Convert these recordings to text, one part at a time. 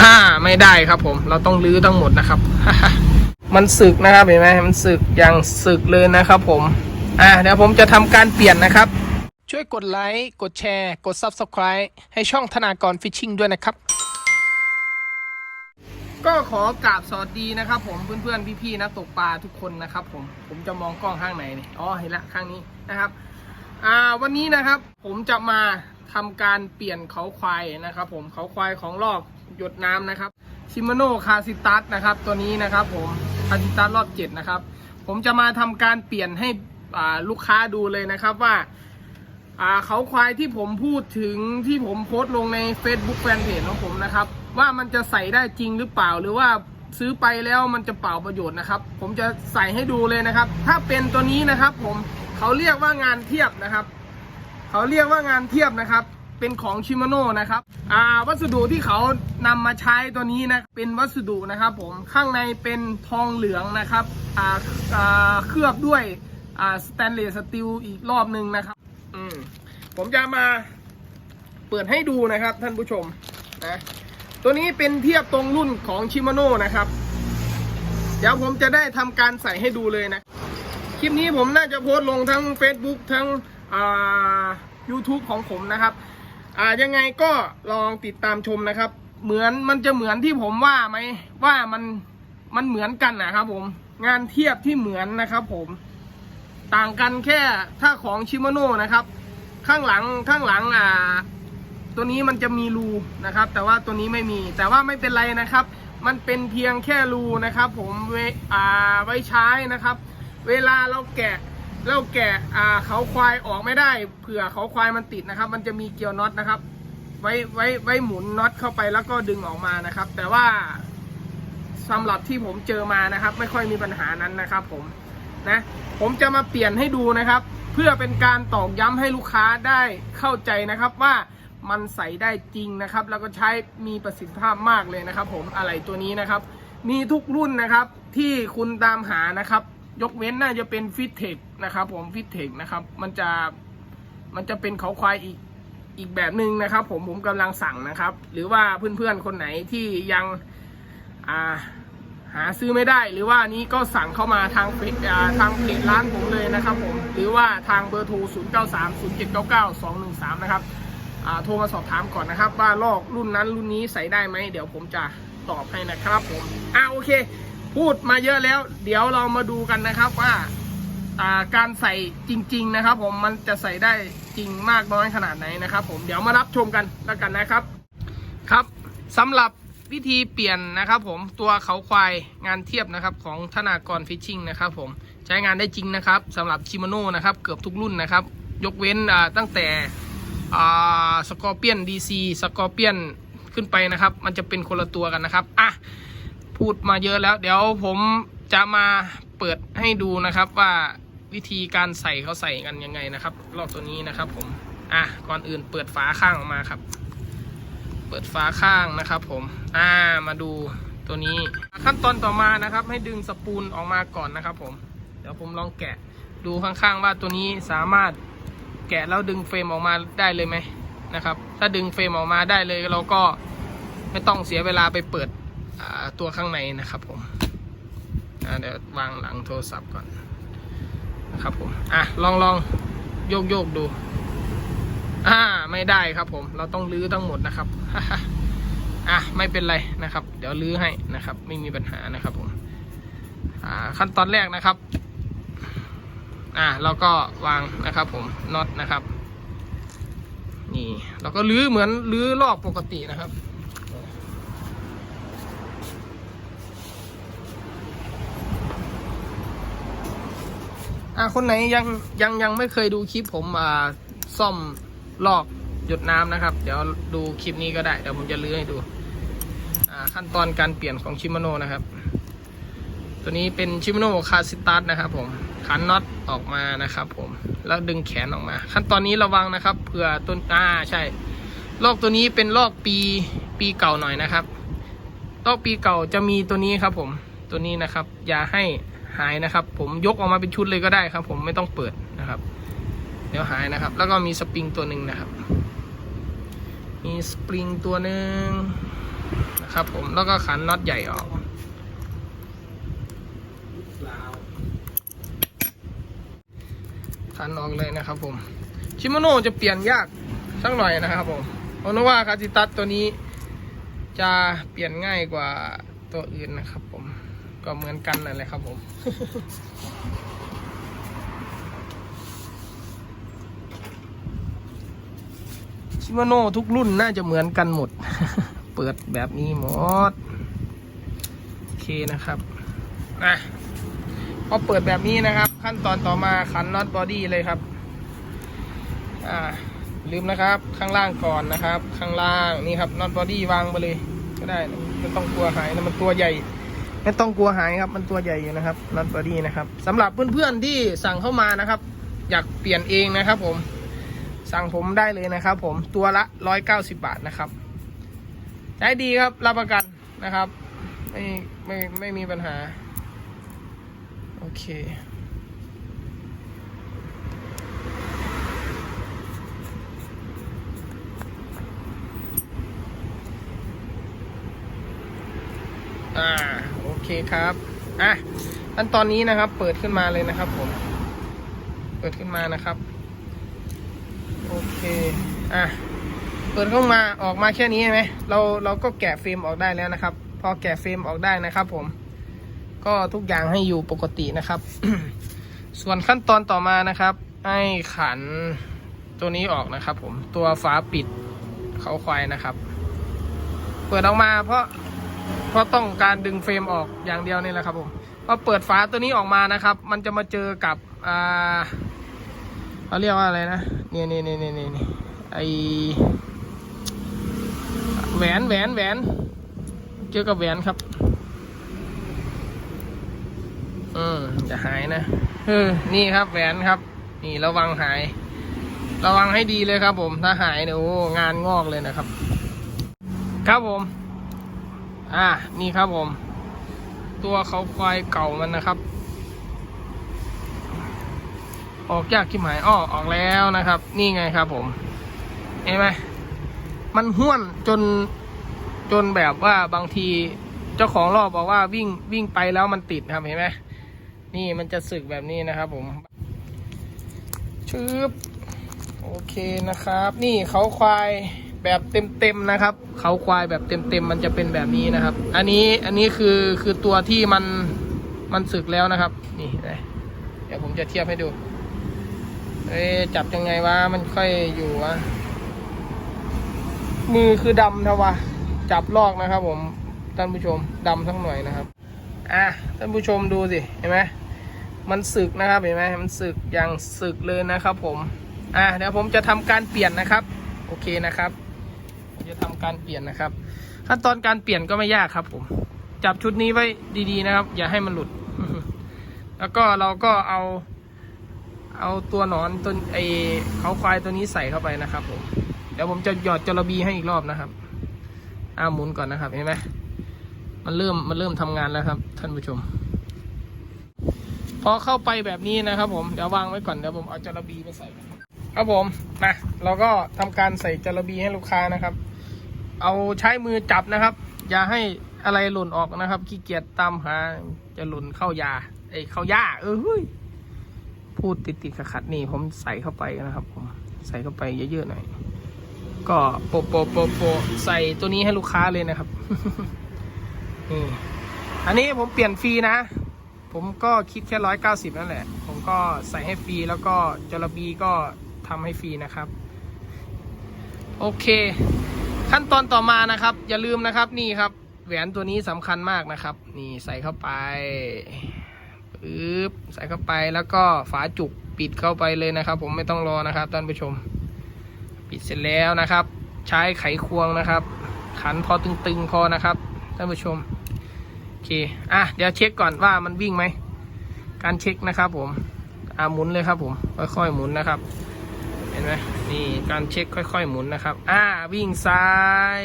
อ่าไม่ได้ครับผม เราต้องรื้อทั้งหมดนะครับ มันสึกนะครับเห็นไหมมันสึกอย่างสึกเลยนะครับผม อ่าเดี๋ยวผมจะทำการเปลี่ยนนะครับ ช่วยกดไลค์กดแชร์ กด Subscribe ให้ช่องธนากรฟิชชิงด้วยนะครับ ก็ขอกราบสวัสดีนะครับผมเพื่อนๆพี่ๆนักตกปลาทุกคนนะครับผมผมจะมองกล้องข้างไหนนี่อ๋อเห็นละข้างนี้นะครับ อ่าวันนี้นะครับผมจะมา ทำการเปลี่ยนเขาควายนะครับ ผมเขาควายของลอกหยดน้ำนะครับชิมโนคาซิตัสนะครับ ตัวนี้นะครับ ผมคาซิตัสรอบเจ็ดนะครับ ผมจะมาทำการเปลี่ยนให้ลูกค้าดูเลยนะครับว่าอ่าเขาควายที่ผมพูดถึงที่ผมโพสต์ลงใน Facebook แฟนเพจของผมนะครับ ว่ามันจะใส่ได้จริงหรือเปล่าหรือว่าซื้อไปแล้วมันจะเปล่าประโยชน์นะครับ ผมจะใส่ให้ดูเลยนะครับ ถ้าเป็นตัวนี้นะครับ ผมเขาเรียกว่างานเทียบนะครับ เขาเรียกว่างานเทียบนะครับ เป็นของชิมาโน่นะครับอ่าวัสดุที่เขานำมาใช้ตัวนี้นะเป็นวัสดุนะครับ ผมข้างในเป็นทองเหลืองนะครับอ่าอ่าเคลือบด้วยอ่าสแตนเลสสตีลอีกรอบหนึ่งนะครับอืมผมจะมาเปิดให้ดูนะครับท่านผู้ชมนะตัวนี้เป็นเทียบตรงรุ่นของชิมาโน่นะครับ เดี๋ยวผมจะได้ทำการใส่ให้ดูเลยนะ คลิปนี้ผมน่าจะโพสต์ลงทั้ง Facebook ทั้ง YouTube ของผมนะครับอ่ายังไงก็ลองติดตามชมนะครับ เหมือนมันจะเหมือนที่ผมว่าไหมว่ามันมันเหมือนกันนะครับผมงานเทียบที่เหมือนนะครับ ผมต่างกันแค่ถ้าของชิมาโน่นะครับ ข้างหลังข้างหลังอ่า ตัวนี้มันจะมีรูนะครับ แต่ว่าตัวนี้ไม่มี แต่ว่าไม่เป็นไรนะครับ มันเป็นเพียงแค่รูนะครับ ผมเวอ่าไว้ใช้นะครับ เวลาเราแกะ เราแกะอ่าเขาควายออกไม่ได้เผื่อเขาควายมันติดนะครับ มันจะมีเกลียวน็อตนะครับ ไว้ไว้ไว้หมุนน็อตเข้าไปแล้วก็ดึงออกมานะครับ แต่ว่าสำหรับที่ผมเจอมานะครับ ไม่ค่อยมีปัญหานั้นนะครับ ผมนะผมจะมาเปลี่ยนให้ดูนะครับ เพื่อเป็นการตอกย้ำให้ลูกค้าได้เข้าใจนะครับว่ามันใส่ได้จริงนะครับ แล้วก็ใช้มีประสิทธิภาพมากเลยนะครับ ผมอะไรตัวนี้นะครับ มีทุกรุ่นนะครับที่คุณตามหานะครับ ยกเว้นน่าจะเป็นฟิตเทคนะครับผมฟิตเทคนะครับ มันจะมันจะเป็นเขาควายอีกอีกแบบหนึ่งนะครับ ผมผมกำลังสั่งนะครับ หรือว่าเพื่อนๆคนไหนที่ยังอ่าหาซื้อไม่ได้หรือว่านี้ก็สั่งเข้ามาทางเพจทางเพจร้านผมเลยนะครับผมหรือว่าทางเบอร์โทร 0 9 3 0 7 9 9 2 1 3 นะครับอ่าโทรมาสอบถามก่อนนะครับ ว่าลอกรุ่นนั้นรุ่นนี้ใส่ได้ไหมเดี๋ยวผมจะตอบให้นะครับผมอ่าโอเค พูดมาเยอะแล้ว เดี๋ยวเรามาดูกันนะครับว่าการใส่จริง ๆ นะครับ ผมมันจะใส่ได้จริงมากน้อยขนาดไหนนะครับ ผมเดี๋ยวมารับชมกันแล้วกันนะครับ ครับสำหรับวิธีเปลี่ยนนะครับผมตัวเขาควายงานเทียบนะครับของธนากรฟิชชิ่งนะครับผมใช้งานได้จริงนะครับสำหรับชิมาโน่นะครับเกือบทุกรุ่นนะครับ ยกเว้นตั้งแต่สกอร์เปียนดีซีสกอร์เปียนขึ้นไปนะครับ มันจะเป็นคนละตัวกันนะครับอะ พูดมาเยอะแล้ว เดี๋ยวผมจะมาเปิดให้ดูนะครับว่าวิธีการใส่เขาใส่กันยังไงนะครับ รอบตัวนี้นะครับผมอะก่อนอื่นเปิดฝาข้างออกมาครับ เปิดฝาข้างนะครับ ผมอ่ามาดูตัวนี้ ขั้นตอนต่อมานะครับ ให้ดึงสปูลออกมาก่อนนะครับ ผมเดี๋ยวผมลองแกะดูข้างๆว่าตัวนี้สามารถแกะแล้วดึงเฟรมออกมาได้เลยไหมนะครับ ถ้าดึงเฟรมออกมาได้เลยเราก็ไม่ต้องเสียเวลาไปเปิด ตัวข้างในนะครับผมเดี๋ยววางหลังโทรศัพท์ก่อนนะครับผมอะลองลองโยกโยกดูอ่าไม่ได้ครับผม เราต้องรื้อทั้งหมดนะครับอะไม่เป็นไรนะครับ เดี๋ยวรื้อให้นะครับ ไม่มีปัญหานะครับผมอ่าขั้นตอนแรกนะครับอ่าเราก็วางนะครับผมน็อตนะครับ นี่เราก็รื้อเหมือนรื้อลอกปกตินะครับ อ่าคนไหนยังยังยังไม่เคยดูคลิปผมอ่าซ่อมลอกหยดน้ำนะครับ เดี๋ยวดูคลิปนี้ก็ได้เดี๋ยวผมจะลื้อให้ดู อ่าขั้นตอนการเปลี่ยนของชิมาโนนะครับ ตัวนี้เป็นชิมาโนคาสิตัสนะครับ ผมขันน็อตออกมานะครับ ผมแล้วดึงแขนออกมา ขั้นตอนนี้ระวังนะครับเผื่อต้นอ่าใช่ลอกตัวนี้เป็นลอกปีปีเก่าหน่อยนะครับลอกปีเก่าจะมีตัวนี้ครับ ผมตัวนี้นะครับ อย่าให้ หายนะครับ ผมยกออกมาเป็นชุดเลยก็ได้ครับ ผมไม่ต้องเปิดนะครับ เดี๋ยวหายนะครับ แล้วก็มีสปริงตัวหนึ่งนะครับ มีสปริงตัวหนึ่งนะครับ ผมแล้วก็ขันน็อตใหญ่ออกขันออกเลยนะครับ ผมชิโมโน่จะเปลี่ยนยากสักหน่อยนะครับ ผมเพราะว่าคาจิตัสตัวนี้จะเปลี่ยนง่ายกว่าตัวอื่นนะครับ ผม ก็เหมือนกันนั่นแหละครับผม ชิมาโน่ทุกรุ่นน่าจะเหมือนกันหมด เปิดแบบนี้หมด โอเคนะครับอะพอเปิดแบบนี้นะครับ ขั้นตอนต่อมาขันน็อตบอดี้เลยครับ อ่าลืมนะครับ ข้างล่างก่อนนะครับ ข้างล่างนี่ครับน็อตบอดี้วางไปเลย ก็ได้นะไม่ต้องกลัวหายนะมันตัวใหญ่ ไม่ต้องกลัวหายครับ มันตัวใหญ่อยู่นะครับล็อตบอดี้นะครับสำหรับเพื่อนๆที่สั่งเข้ามานะครับ อยากเปลี่ยนเองนะครับ ผม สั่งผมได้เลยนะครับ ผมตัวละร้อยเก้าสิบาทนะครับใช้ดีครับรับประกันนะครับ ไม่ไม่ไม่มีปัญหา โอเค อ่าโอ เคครับอะขั้นตอนนี้นะครับ เปิดขึ้นมาเลยนะครับผม เปิดขึ้นมานะครับ โอเคอะเปิดเข้ามาออกมาแค่นี้ใช่ไหมเราเราก็แกะฟิล์มออกได้แล้วนะครับ พอแกะฟิล์มออกได้นะครับ ผม ก็ทุกอย่างให้อยู่ปกตินะครับ ส่วนขั้นตอนต่อมานะครับ ให้ขันตัวนี้ออกนะครับ ผมตัวฝาปิดเขาควายนะครับ เปิดออกมาเพราะ เพาะต้องการดึงเฟรมออกอย่างเดียวนี่แหละครับผมพอเปิดฝาตัวนี้ออกมานะครับ มันจะมาเจอกับอ่าเขาเรียกว่าอะไรนะเนี่ยเนี่ยเนี่ยเนี่ยเนี่ยไอแหวนแหวนแหวนเจอกับแหวนครับอืมจะหายนะเออนี่ครับแหวนครับ นี่ระวังหาย ระวังให้ดีเลยครับผมถ้าหายเนี่ยโอ้งานงอกเลยนะครับ ครับผม อ่านี่ครับผม ตัวเขาควายเก่ามันนะครับ ออกยากที่หมายอ้อออกแล้วนะครับ นี่ไงครับผมเห็นไหมมันห้วนจนจนแบบว่าบางทีเจ้าของรอบบอกว่าวิ่งวิ่งไปแล้วมันติดครับเห็นไหมนี่มันจะสึกแบบนี้นะครับผมชึบโอเคนะครับ นี่เขาควาย แบบเต็มๆนะครับเขาควายแบบเต็มๆมันจะเป็นแบบนี้นะครับ อันนี้อันนี้คือคือตัวที่มันมันสึกแล้วนะครับ นี่เดี๋ยวผมจะเทียบให้ดูเอ๊จับยังไงวะมันค่อยอยู่วะมือคือดำนะวะจับลอกนะครับ ผมท่านผู้ชมดำทั้งหน่อยนะครับอะท่านผู้ชมดูสิเห็นไหมมันสึกนะครับเห็นไหมมันสึกอย่างสึกเลยนะครับ ผมอะเดี๋ยวผมจะทำการเปลี่ยนนะครับ โอเคนะครับ จะทำการเปลี่ยนนะครับ ขั้นตอนการเปลี่ยนก็ไม่ยากครับ ผม จับชุดนี้ไว้ดีๆนะครับ อย่าให้มันหลุด แล้วก็เราก็เอา เอาตัวหนอนตัวไอเขาควายตัวนี้ใส่เข้าไปนะครับ ผมเดี๋ยวผมจะหยอดจระบีให้อีกรอบนะครับอ้าหมุนก่อนนะครับเห็นไหมมันเริ่มมันเริ่มทำงานแล้วครับ ท่านผู้ชม พอเข้าไปแบบนี้นะครับ ผมเดี๋ยววางไว้ก่อนเดี๋ยวผมเอาจระบีไปใส่ครับผมนะเราก็ทำการใส่จระบีให้ลูกค้านะครับ เอาใช้มือจับนะครับ อย่าให้อะไรหล่นออกนะครับ ขี้เกียจตามหา จะหล่นเข้ายาไอ้เข้ายาเออเฮ้ยพูดติดติดขัดขัดๆนี่ผมใส่เข้าไปนะครับ ผมใส่เข้าไปเยอะๆหน่อยก็โปะโปะโปะโปะใส่ตัวนี้ให้ลูกค้าเลยนะครับนี่อันนี้ผมเปลี่ยนฟรีนะ ผมก็คิดแค่ร้อยเก้าสิบนั่นแหละ ผมก็ใส่ให้ฟรีแล้วก็จระบีก็ทำให้ฟรีนะครับ โอเค ขั้นตอนต่อมานะครับ อย่าลืมนะครับนี่ครับ แหวนตัวนี้สำคัญมากนะครับ นี่ใส่เข้าไปปึ๊บใส่เข้าไปแล้วก็ฝาจุกปิดเข้าไปเลยนะครับ ผมไม่ต้องรอนะครับท่านผู้ชม ปิดเสร็จแล้วนะครับ ใช้ไขควงนะครับ ขันพอตึงๆพอนะครับท่านผู้ชมโอเคอะเดี๋ยวเช็คก่อนว่ามันวิ่งไหมการเช็คนะครับ ผมอ่าหมุนเลยครับผมค่อยๆหมุนนะครับ ห็นไหมนี่การเช็คค่อยๆหมุนนะครับ อ่าวิ่งซ้าย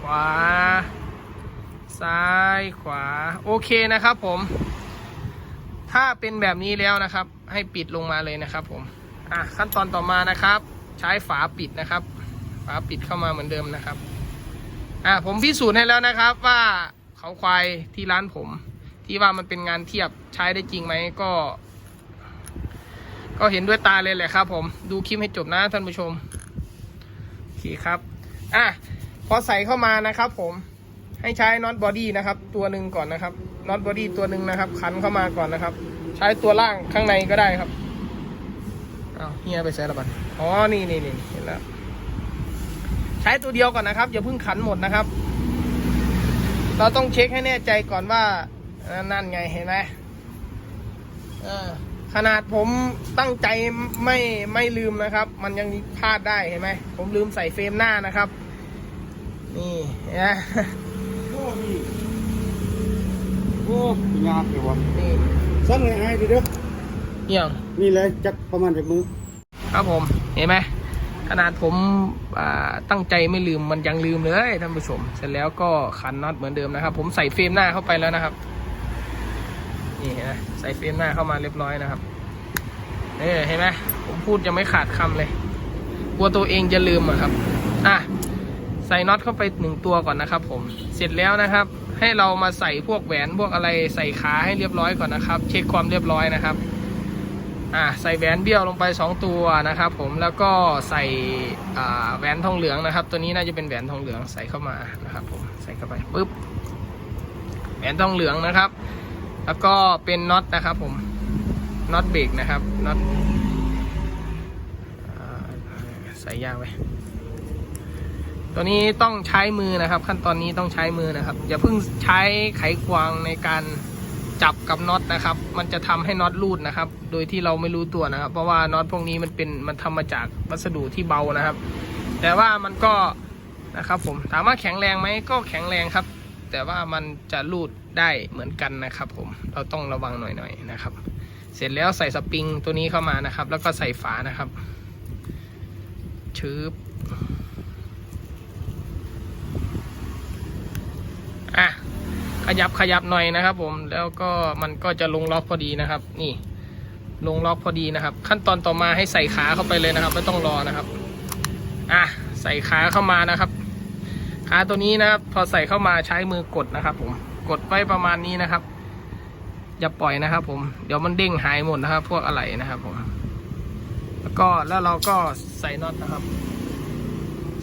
ขวา ซ้ายขวา โอเคนะครับผม ถ้าเป็นแบบนี้แล้วนะครับ ให้ปิดลงมาเลยนะครับผม อะขั้นตอนต่อมานะครับ ใช้ฝาปิดนะครับ ฝาปิดเข้ามาเหมือนเดิมนะครับ อะผมพิสูจน์ให้แล้วนะครับว่าเขาควายที่ร้านผม ที่ว่ามันเป็นงานเทียบใช้ได้จริงไหมก็ ก็เห็นด้วยตาเลยแหละครับ ผมดูคลิปให้จบนะท่านผู้ชมโอเคครับอะพอใส่เข้ามานะครับ ผมให้ใช้น็อตบอดี้นะครับ ตัวหนึ่งก่อนนะครับน็อตบอดี้ตัวหนึ่งนะครับ ขันเข้ามาก่อนนะครับ ใช้ตัวล่างข้างในก็ได้ครับอ้าวเฮียไปใส่ละบันอ๋อนี่นี่นี่เห็นแล้วใช้ตัวเดียวก่อนนะครับอย่าเพิ่งขันหมดนะครับ เราต้องเช็คให้แน่ใจก่อนว่านั่นไงเห็นไหมเออ ขนาดผมตั้งใจไม่ไม่ลืมนะครับ มันยังพลาดได้เห็นไหมผมลืมใส่เฟรมหน้านะครับ นี่เห็นไหมโอ้นี่โอ้ยากเลยวะนี่สั่งให้ดีเด้อเอี่ยงนี่เลยจักประมาณจากมือ ครับผมเห็นไหมขนาดผมอ่าตั้งใจไม่ลืมมันยังลืมเลยท่านผู้ชม เสร็จแล้วก็ขันน็อตเหมือนเดิมนะครับ ผมใส่เฟรมหน้าเข้าไปแล้วนะครับ นี่เห็นไหมใส่เฟรมหน้าเข้ามาเรียบร้อยนะครับเออเห็นไหมผมพูดยังไม่ขาดคำเลยกลัวตัวเองจะลืมอะครับอะใส่น็อตเข้าไปหนึ่งตัวก่อนนะครับ ผมเสร็จแล้วนะครับ ให้เรามาใส่พวกแหวนพวกอะไรใส่ขาให้เรียบร้อยก่อนนะครับ เช็คความเรียบร้อยนะครับอ่าใส่แหวนเบี้ยวลงไป 2 ตัวนะครับ ผมแล้วก็ใส่อ่าแหวนทองเหลืองนะครับ ตัวนี้น่าจะเป็นแหวนทองเหลืองใส่เข้ามานะครับ ผมใส่เข้าไปปุ๊บแหวนทองเหลืองนะครับ แล้วก็เป็นน็อตนะครับผมน็อตเบรกนะครับน็อตอ่าใส่ยางไว้ตัวนี้ต้องใช้มือนะครับ ขั้นตอนนี้ต้องใช้มือนะครับ อย่าเพิ่งใช้ไขควงในการจับกับน็อตนะครับ มันจะทำให้น็อตรูดนะครับ โดยที่เราไม่รู้ตัวนะครับ เพราะว่าน็อตพวกนี้มันเป็นมันทำมาจากวัสดุที่เบานะครับ แต่ว่ามันก็นะครับผมถามว่าแข็งแรงไหมก็แข็งแรงครับ แต่ว่ามันจะรูดได้เหมือนกันนะครับผมเราต้องระวังหน่อยๆนะครับ เสร็จแล้วใส่สปริงตัวนี้เข้ามานะครับ แล้วก็ใส่ฝานะครับชืบอะขยับขยับหน่อยนะครับ ผมแล้วก็มันก็จะลงล็อกพอดีนะครับ นี่ ลงล็อกพอดีนะครับ ขั้นตอนต่อมาให้ใส่ขาเข้าไปเลยนะครับ ไม่ต้องรอนะครับ อะใส่ขาเข้ามานะครับ ขาตัวนี้นะครับ พอใส่เข้ามาใช้มือกดนะครับ ผมกดไว้ประมาณนี้นะครับ อย่าปล่อยนะครับ ผมเดี๋ยวมันเด้งหายหมดนะครับ พวกอะไรนะครับผมแล้วก็แล้วเราก็ใส่น็อตนะครับ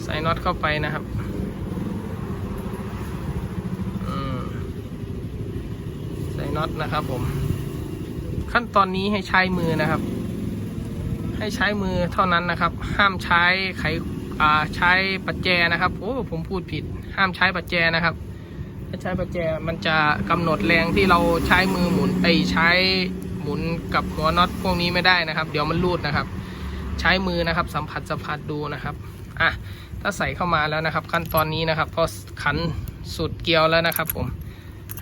ใส่น็อตเข้าไปนะครับใส่น็อตนะครับ ผม ขั้นตอนนี้ให้ใช้มือนะครับ ให้ใช้มือเท่านั้นนะครับ ห้ามใช้ไข ใช้ปัจแจนะครับโอ้ผมพูดผิด ห้ามใช้ปัจแจนะครับ ถ้าใช้ปัจแจมันจะกำหนดแรงที่เราใช้มือหมุนไอใช้หมุนกับหัวน็อตพวกนี้ไม่ได้นะครับ เดี๋ยวมันรูดนะครับ ใช้มือนะครับสัมผัสสัมผัสดูนะครับอะถ้าใส่เข้ามาแล้วนะครับ ขั้นตอนนี้นะครับพอขันสุดเกลียวแล้วนะครับผม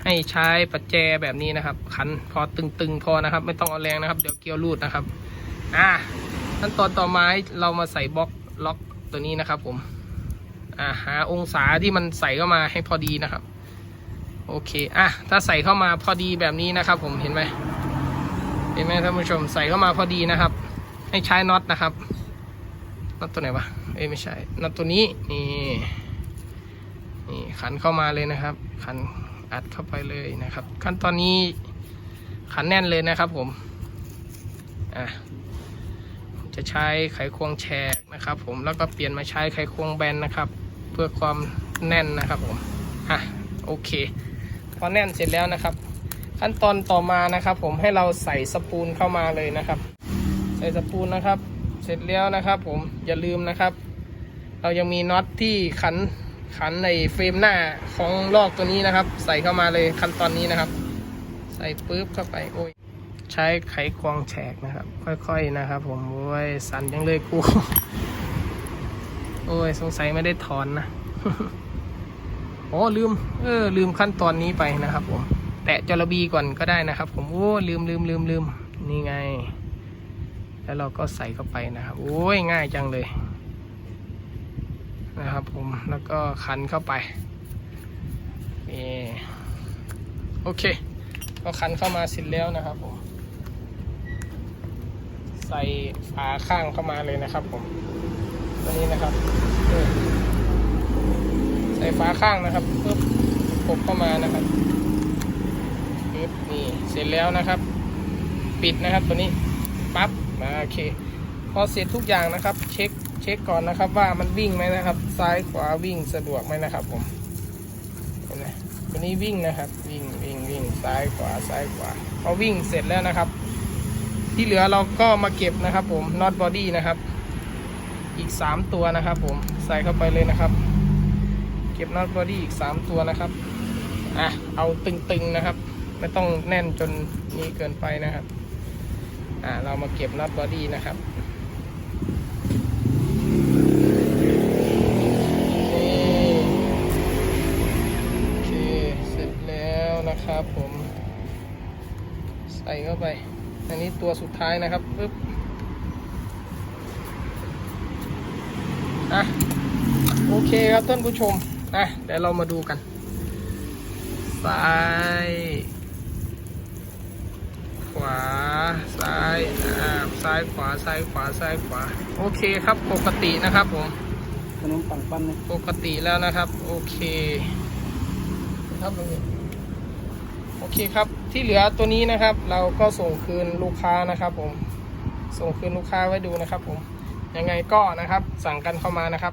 ให้ใช้ปัจแจแบบนี้นะครับ ขันพอตึงๆพอนะครับ ไม่ต้องเอาแรงนะครับ เดี๋ยวเกลียวรูดนะครับ อะขั้นตอนต่อมาให้เรามาใส่บล็อกล็อก ตัวนี้นะครับ ผมอ่าหาองศาที่มันใส่เข้ามาให้พอดีนะครับ โอเคอะถ้าใส่เข้ามาพอดีแบบนี้นะครับ ผมเห็นไหมเห็นไหมท่านผู้ชมใส่เข้ามาพอดีนะครับ ให้ใช้น็อตนะครับน็อตตัวไหนวะเอ้ไม่ใช่น็อตตัวนี้นี่นี่ขันเข้ามาเลยนะครับ ขันอัดเข้าไปเลยนะครับ ขั้นตอนนี้ขันแน่นเลยนะครับผมอะจะใช้ไขควงแฉก นะครับผมแล้วก็เปลี่ยนมาใช้ไขควงแบนนะครับ เพื่อความแน่นนะครับผมอะโอเค พอแน่นเสร็จแล้วนะครับ ขั้นตอนต่อมานะครับผมให้เราใส่สปูลเข้ามาเลยนะครับ ใส่สปูลนะครับ เสร็จแล้วนะครับ ผมอย่าลืมนะครับ เรายังมีน็อตที่ขันขันในเฟรมหน้าของลอกตัวนี้นะครับ ใส่เข้ามาเลยขั้นตอนนี้นะครับ ใส่ปุ๊บเข้าไปโอ้ย ใช้ไขควงแฉกนะครับ ค่อยๆนะครับ ผมโอ้ยสั่นยังเลยกูโอ้ยสงสัยไม่ได้ถอนนะโอ้ลืม เออ ลืมขั้นตอนนี้ไปนะครับ ผม แตะจระบีก่อนก็ได้นะครับ ผมโอ้ลืมลืมลืมลืมนี่ไง แล้วเราก็ใส่เข้าไปนะครับโอ้ยง่ายจังเลย นะครับ ผมแล้วก็คันเข้าไปนี่โอเค ก็คันเข้ามาเสร็จแล้วนะครับผม ใส่ฝาข้างเข้ามาเลยนะครับผมตัวนี้นะครับใส่ฝาข้างนะครับปึ๊บปบเข้ามานะครับปึ๊บนี่เสร็จแล้วนะครับ ปิดนะครับตัวนี้ปั๊บมาโอเค พอเสร็จทุกอย่างนะครับ เช็คเช็คก่อนนะครับ ว่ามันวิ่งไหมนะครับ ซ้ายขวาวิ่งสะดวกไหมนะครับผมเห็นไหมตัวนี้วิ่งนะครับ วิ่งวิ่งวิ่งซ้ายขวาซ้ายขวาพอวิ่งเสร็จแล้วนะครับ ที่เหลือเราก็มาเก็บนะครับผมน็อตบอดี้นะครับ อีก 3 ตัวนะครับ ผมใส่เข้าไปเลยนะครับ เก็บน็อตบอดี้อีก 3 ตัวนะครับอะเอาตึงๆนะครับ ไม่ต้องแน่นจนนี้เกินไปนะครับอ่าเรามาเก็บน็อตบอดี้นะครับนี่โอเคเสร็จแล้วนะครับผม ใส่เข้าไป อันนี้ตัวสุดท้ายนะครับปึ๊บอะโอเคครับท่านผู้ชมอะเดี๋ยวเรามาดูกันซ้าย ขวา ซ้ายอ่าซ้ายขวา ซ้ายขวา ซ้ายขวา โอเคครับปกตินะครับผมขนมปังปั้นนะปกติแล้วนะครับ โอเค ครับตรงนี้โอเคครับ ที่เหลือตัวนี้นะครับ เราก็ส่งคืนลูกค้านะครับ ผม ส่งคืนลูกค้าไว้ดูนะครับ ผม ยังไงก็นะครับ สั่งกันเข้ามานะครับ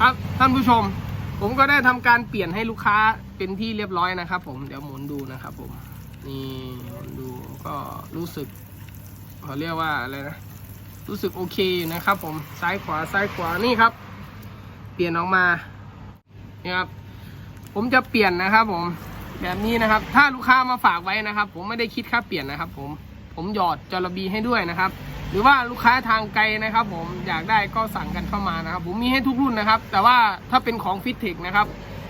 ครับท่านผู้ชม ผมก็ได้ทำการเปลี่ยนให้ลูกค้าเป็นที่เรียบร้อยนะครับ ผมเดี๋ยวหมุนดูนะครับ ผมนี่หมุนดูก็รู้สึกเขาเรียกว่าอะไรนะรู้สึกโอเคอยู่นะครับ ผมซ้ายขวาซ้ายขวานี่ครับ เปลี่ยนออกมานี่ครับผมจะเปลี่ยนนะครับ ผม แบบนี้นะครับ ถ้าลูกค้ามาฝากไว้นะครับ ผมไม่ได้คิดค่าเปลี่ยนนะครับ ผมผมหยอดจระบีให้ด้วยนะครับ หรือว่าลูกค้าทางไกลนะครับ ผมอยากได้ก็สั่งกันเข้ามานะครับ ผมมีให้ทุกรุ่นนะครับ แต่ว่าถ้าเป็นของฟิตเทคนะครับ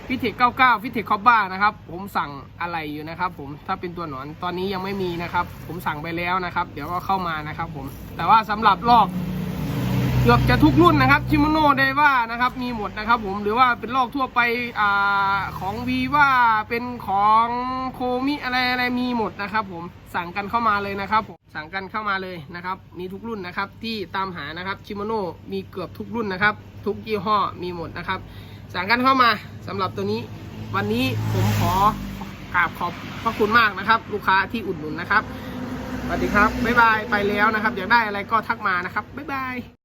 ฟิตเทค99ฟิตเทคคอบบ้านะครับ ผมสั่งอะไรอยู่นะครับ ผมถ้าเป็นตัวหนอนตอนนี้ยังไม่มีนะครับ ผมสั่งไปแล้วนะครับ เดี๋ยวก็เข้ามานะครับ ผมแต่ว่าสำหรับลอก กือบจะทุกรุ่นนะครับชิมโนไดว่านะครับมีหมดนะครับผมหรือว่าเป็นลอกทั่วไปอ่าของวีว่าเป็นของโคมิอะไรอะไรมีหมดนะครับ ผมสั่งกันเข้ามาเลยนะครับผมสั่งกันเข้ามาเลยนะครับมีทุกรุ่นนะครับที่ตามหานะครับชิมโนมีเกือบทุกรุ่นนะครับ ทุกยี่ห้อมีหมดนะครับ สั่งกันเข้ามาสำหรับตัวนี้ วันนี้ผมขอกราบขอบพระคุณมากนะครับ ลูกค้าที่อุดหนุนนะครับสวัสดีครับบ๊ายบายไปแล้วนะครับอยากได้อะไรก็ทักมานะครับบ๊ายบาย